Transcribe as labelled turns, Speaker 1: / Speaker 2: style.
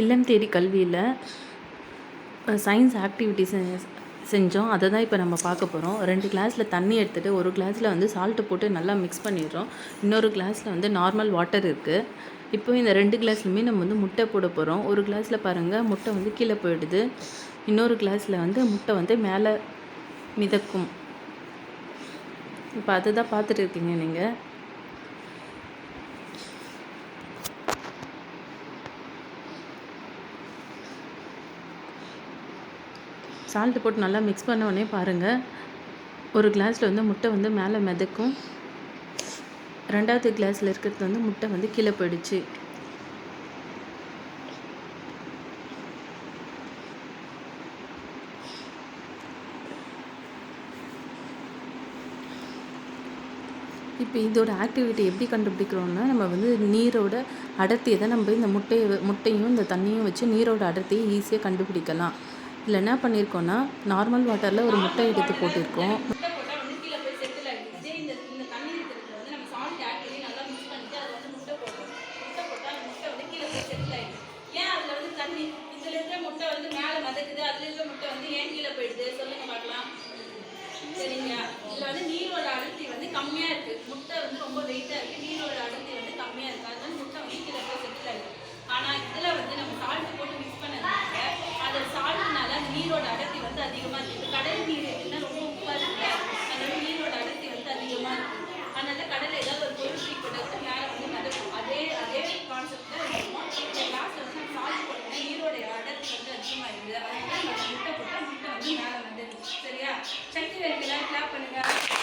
Speaker 1: இல்லம் தேடி கல்வியில் சயின்ஸ் ஆக்டிவிட்டிஸ் செஞ்சோம். அதை தான் இப்போ நம்ம பார்க்க போகிறோம் ரெண்டு கிளாஸில் தண்ணி எடுத்துகிட்டு ஒரு கிளாஸில் வந்து சால்ட்டு போட்டு நல்லா மிக்ஸ் பண்ணிடுறோம். இன்னொரு கிளாஸில் வந்து நார்மல் வாட்டர் இருக்குது இப்போ இந்த ரெண்டு கிளாஸ்லையுமே நம்ம வந்து முட்டை போட போகிறோம் ஒரு கிளாஸில் பாருங்கள் முட்டை வந்து கீழே போயிடுது. இன்னொரு கிளாஸில் வந்து முட்டை வந்து மேலே மிதக்கும். இப்போ அதை தான் பார்த்துட்டு இருக்கீங்க நீங்கள் சால்ட்டு போட்டு நல்லா மிக்ஸ் பண்ண உடனே பாருங்கள் ஒரு கிளாஸில் வந்து முட்டை வந்து மேலே மிதக்கும். ரெண்டாவது கிளாஸில் இருக்கிறது வந்து முட்டை வந்து கீழே போயிடுச்சு. இப்போ இதோட ஆக்டிவிட்டி எப்படி கண்டுபிடிக்கிறோம்னா நம்ம வந்து நீரோட அடர்த்தியை தான் நம்ம இந்த முட்டையை முட்டையும் இந்த தண்ணியும் வச்சு நீரோட அடர்த்தியை ஈஸியாக கண்டுபிடிக்கலாம். இதில் என்ன பண்ணியிருக்கோன்னா நார்மல் வாட்டரில் ஒரு முட்டை எடுத்து போட்டிருக்கோம்.
Speaker 2: முட்டை போட்டால் வந்து கீழே போய் செட்டில் ஆகிடுது இதே முட்டை வந்து தண்ணி இருக்கிறதுல வந்து நீர் நீரோட அடர்த்தி வந்து அதிகமாக இருக்குது கடல் நீர் என்ன ரொம்ப உப்பாக இருக்கு. அதனால நீரோட அடர்த்தி வந்து அதிகமாக இருக்குது அதனால கடல் ஏதாவது ஒரு பொருள் தூக்கிட்டு மேலே வந்து நடக்கும் அதே அதே கான்செப்டில் இருக்கும் இந்த கிளாஸ் வந்து சால்வ் பண்ணணும் நீரோட அடர்த்தி வந்து அதிகமாக இருக்குது. அதனால முட்டை போட்டால் முட்டை வந்து மேலே வந்துடும் சரியா? சக்தி வேலைக்கெல்லாம் கிளாப் பண்ணுங்கள்